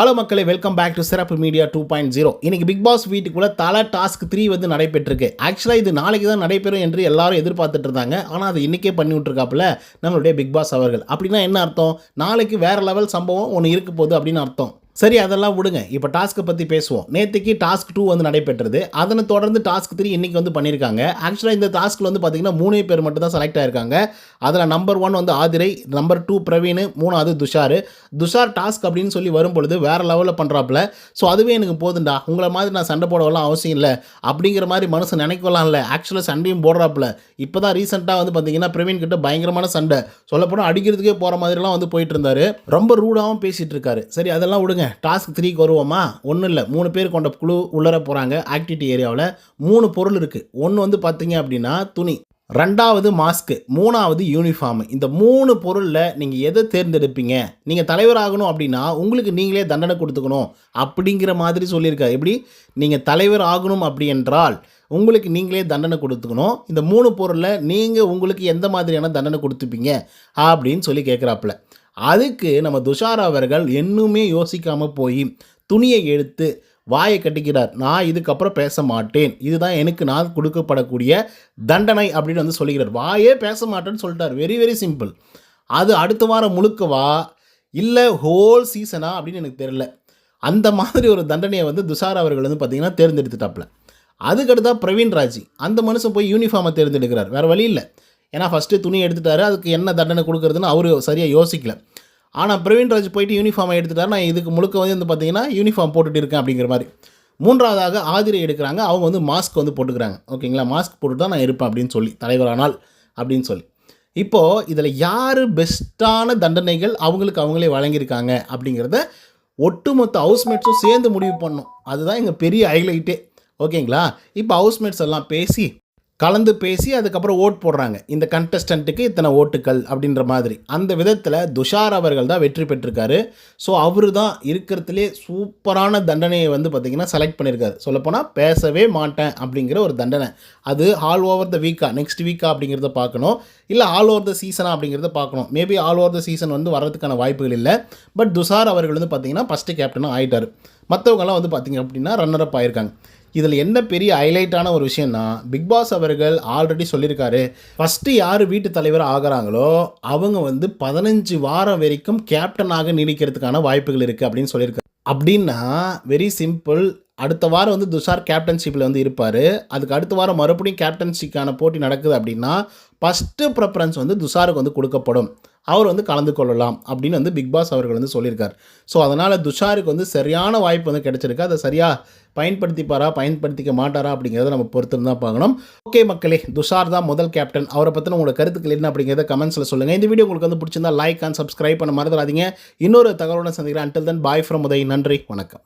Hello மக்களே welcome back to சிறப்பு media two point zero இன்னைக்கு பிக் பாஸ் வீட்டுக்குள்ளே தலை டாஸ்க் த்ரீ வந்து நடைபெற்றிருக்கு. ஆக்சுவலாக இது நாளைக்கு தான் நடைபெறும் என்று எல்லாரும் எதிர்பார்த்துட்டு இருந்தாங்க. ஆனால் அது இன்னைக்கே பண்ணி விட்ருக்காப்புல நம்மளுடைய பிக் பாஸ் அவர்கள். அப்படின்னா என்ன அர்த்தம்? நாளைக்கு வேறு லெவல் சம்பவம் ஒன்று இருக்க போகுது அப்படின்னு அர்த்தம். சரி அதெல்லாம் விடுங்க. இப்போ டாஸ்க்கை பற்றி பேசுவோம். நேற்றுக்கு டாஸ்க் டூ வந்து நடைபெற்றது. அதனை தொடர்ந்து டாஸ்க் த்ரீ இன்றைக்கி வந்து பண்ணியிருக்காங்க ஆக்சுவலாக இந்த டாஸ்க்கில் வந்து பார்த்தீங்கன்னா மூணே பேர் மட்டும் தான் செலக்ட் ஆயிருக்காங்க. அதில் நம்பர் ஒன் வந்து ஆதிரை நம்பர் டூ பிரவீன் மூணாவது துஷார். துஷார் டாஸ்க் அப்படின்னு சொல்லி வரும்பொழுது வேறு லெவலில் பண்ணுறாப்புல ஸோ அதுவே எனக்கு போதுண்டா உங்களை மாதிரி நான் சண்டை போடவெல்லாம் அவசியம் இல்லை. அப்படிங்கிற மாதிரி மனசு நினைக்கலாம் இல்லை ஆக்சுவலாக சண்டையும் போடுறாப்புல. இப்போ தான் ரீசெண்டாக வந்து பார்த்திங்கன்னா பிரவீன் கிட்ட பயங்கரமான சண்டை. சொல்லப்போனால் அடிக்கிறதுக்கே போகிற மாதிரிலாம் வந்து போயிட்டு இருந்தார். ரொம்ப ரூடாகவும் பேசிகிட்டு இருக்காரு. சரி அதெல்லாம் விடுங்க. டாஸ்க் த்ரீக்கு வருவோமா? ஒன்றும் இல்லை. மூணு பேர் கொண்ட குழு உள்ளர போகிறாங்க ஆக்டிவிட்டி ஏரியாவில் மூணு பொருள் இருக்குது ஒன்று வந்து பார்த்தீங்க அப்படின்னா துணி. ரெண்டாவது மாஸ்க்கு மூணாவது யூனிஃபார்ம் இந்த மூணு பொருளில் நீங்கள் எதை தேர்ந்தெடுப்பீங்க? நீங்கள் தலைவர் ஆகணும் அப்படின்னா உங்களுக்கு நீங்களே தண்டனை கொடுத்துக்கணும் அப்படிங்கிற மாதிரி சொல்லியிருக்காரு. எப்படி? நீங்கள் தலைவர் ஆகணும் அப்படி என்றால் உங்களுக்கு நீங்களே தண்டனை கொடுத்துக்கணும். இந்த மூணு பொருளில் நீங்கள் உங்களுக்கு எந்த மாதிரியான தண்டனை கொடுத்துப்பீங்க? அப்படின்னு சொல்லி கேட்குறாப்புல அதுக்கு நம்ம துஷார் அவர்கள் இன்னுமே யோசிக்காமல் போய் துணியை எடுத்து வாயை கட்டிக்கிறார். நான் இதுக்கப்புறம் பேச மாட்டேன். இதுதான் எனக்கு நான் கொடுக்கப்படக்கூடிய தண்டனை அப்படின்னு வந்து சொல்லிக்கிறார் வாயே பேச மாட்டேன்னு சொல்லிட்டார். வெரி வெரி சிம்பிள் அது அடுத்த வாரம் முழுக்கவா? இல்லை ஹோல் சீசனா அப்படின்னு எனக்கு தெரில அந்த மாதிரி ஒரு தண்டனையை வந்து துஷார் அவர்கள் வந்து பார்த்திங்கன்னா தேர்ந்தெடுத்துட்டாப்புல. அதுக்கடுத்தா பிரவீன் ராஜி. அந்த மனுஷன் போய் யூனிஃபார்மை தேர்ந்தெடுக்கிறார். வேறு வழி இல்லை. ஏன்னா ஃபஸ்ட்டு துணி எடுத்துட்டாரு. அதுக்கு என்ன தண்டனை கொடுக்குறதுன்னு அவர் சரியாக யோசிக்கல. ஆனால் பிரவீன் ராஜ் போயிட்டு யூனிஃபார்மை எடுத்துட்டார் நான் இதுக்கு முழுக்க வந்து வந்து பார்த்தீங்கன்னா யூனிஃபார்ம் போட்டுட்டு இருக்கேன் அப்படிங்கிற மாதிரி. மூன்றாவதாக ஆதிரை எடுக்கிறாங்க. அவங்க வந்து மாஸ்க் வந்து போட்டுக்கிறாங்க. ஓகேங்களா? மாஸ்க் போட்டு தான் நான் இருப்பேன் அப்படின்னு சொல்லி தலைவரானால் அப்படின்னு சொல்லி. இப்போது இதில் யார் பெஸ்ட்டான தண்டனைகள் அவங்களுக்கு அவங்களே வழங்கியிருக்காங்க அப்படிங்கிறத ஒட்டுமொத்த ஹவுஸ்மேட்ஸும் சேர்ந்து முடிவு பண்ணும் அதுதான் எங்கள் பெரிய ஹைலைட்டே ஓகேங்களா? இப்போ ஹவுஸ்மேட்ஸ் எல்லாம் பேசி கலந்து பேசி அதுக்கப்புறம் ஓட் போடுறாங்க. இந்த கண்டஸ்டண்ட்டுக்கு இத்தனை ஓட்டுக்கள் அப்படின்ற மாதிரி. அந்த விதத்தில் துஷார் அவர்கள் தான் வெற்றி பெற்றிருக்காரு. ஸோ அவர் தான் இருக்கிறதுலே சூப்பரான தண்டனையை வந்து பார்த்திங்கன்னா செலக்ட் பண்ணியிருக்காரு சொல்லப்போனால் பேசவே மாட்டேன் அப்படிங்கிற ஒரு தண்டனை. அது ஆல் ஓவர் த வீக்கா நெக்ஸ்ட் வீக்கா அப்படிங்கிறத பார்க்கணும். இல்லை ஆல் ஓவர் த சீசனா அப்படிங்கிறத பார்க்கணும். Maybe all over the season வந்து வர்றதுக்கான வாய்ப்புகள் இல்லை. பட் துஷார் அவர்கள் வந்து பார்த்திங்கன்னா ஃபஸ்ட்டு கேப்டனாக ஆகிட்டார் மற்றவங்கெல்லாம் வந்து பார்த்திங்க அப்படின்னா ரன்னர் அப் ஆயிருக்காங்க. இதில் என்ன பெரிய ஹைலைட்டான ஒரு விஷயம்னா பிக் பாஸ் அவர்கள் ஆல்ரெடி சொல்லியிருக்காரு. ஃபஸ்ட்டு யார் வீட்டு தலைவர் ஆகிறாங்களோ அவங்க வந்து பதினஞ்சு வாரம் வரைக்கும் கேப்டனாக நீடிக்கிறதுக்கான வாய்ப்புகள் இருக்குது அப்படின்னு சொல்லியிருக்காரு. அப்படின்னா வெரி சிம்பிள் அடுத்த வாரம் வந்து துஷார் கேப்டன்ஷிப்பில் வந்து இருப்பார். அதுக்கு அடுத்த வாரம் மறுபடியும் கேப்டன்ஷிக்கான போட்டி நடக்குது அப்படின்னா ஃபஸ்ட்டு ப்ரிஃபரன்ஸ் வந்து துஷாருக்கு வந்து கொடுக்கப்படும். அவர் வந்து கலந்து கொள்ளலாம் அப்படின்னு வந்து பிக் பாஸ் அவர்கள் வந்து சொல்லியிருக்கார். ஸோ அதனால் துஷாருக்கு வந்து சரியான வாய்ப்பு வந்து கிடைச்சிருக்கு. அதை சரியாக பயன்படுத்திப்பாரா பயன்படுத்திக்க மாட்டாரா அப்படிங்கிறத நம்ம பொறுத்து தான் பார்க்கணும். ஓகே மக்களே துஷார் தான் முதல் கேப்டன் அவரை பற்றின உங்களோட கருத்துக்கள் என்ன அப்படிங்கிறத கமெண்ட்ஸில் சொல்லுங்கள் இந்த வீடியோ உங்களுக்கு வந்து பிடிச்சிருந்தா லைக் அண்ட் சப்ஸ்கிரைப் பண்ண மறந்துடாதீங்க. இன்னொரு தகவலுடன் சந்திக்கிறேன். Until then bye from Uday நன்றி. வணக்கம்.